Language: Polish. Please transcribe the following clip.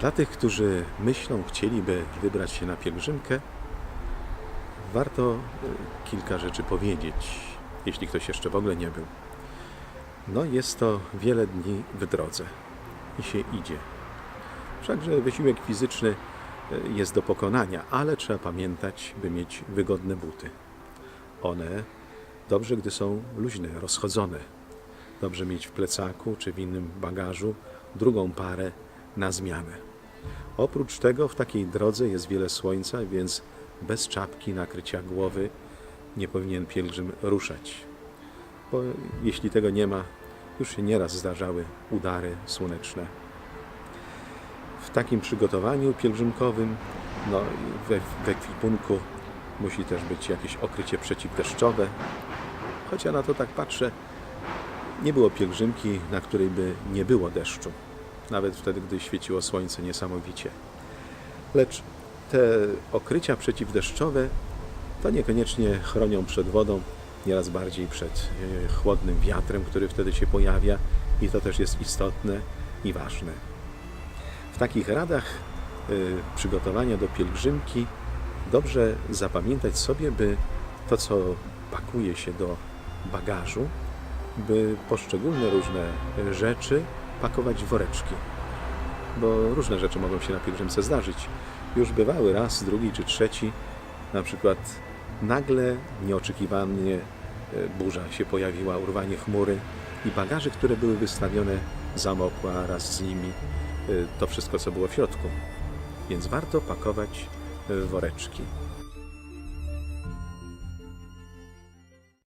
Dla tych, którzy myślą, chcieliby wybrać się na pielgrzymkę, warto e, kilka rzeczy powiedzieć, jeśli ktoś jeszcze w ogóle nie był. No, jest to wiele dni w drodze i się idzie. Wszakże wysiłek fizyczny e, jest do pokonania, ale trzeba pamiętać, by mieć wygodne buty. One dobrze, gdy są luźne, rozchodzone. Dobrze mieć w plecaku czy w innym bagażu drugą parę na zmianę. Oprócz tego w takiej drodze jest wiele słońca, więc bez czapki nakrycia głowy nie powinien pielgrzym ruszać. Bo jeśli tego nie ma, już się nieraz zdarzały udary słoneczne. W takim przygotowaniu pielgrzymkowym, no, we, we kwipunku musi też być jakieś okrycie przeciwdeszczowe. Choć ja na to tak patrzę, nie było pielgrzymki, na której by nie było deszczu. Nawet wtedy, gdy świeciło słońce niesamowicie. Lecz te okrycia przeciwdeszczowe to niekoniecznie chronią przed wodą, nieraz bardziej przed e, chłodnym wiatrem, który wtedy się pojawia i to też jest istotne i ważne. W takich radach y, przygotowania do pielgrzymki dobrze zapamiętać sobie, by to, co pakuje się do bagażu, by poszczególne różne rzeczy pakować woreczki. Bo różne rzeczy mogą się na pielgrzymce zdarzyć. Już bywały raz, drugi czy trzeci, na przykład nagle, nieoczekiwanie e, burza się pojawiła, urwanie chmury i bagaże, które były wystawione, zamokła raz z nimi e, to wszystko, co było w środku. Więc warto pakować e, woreczki.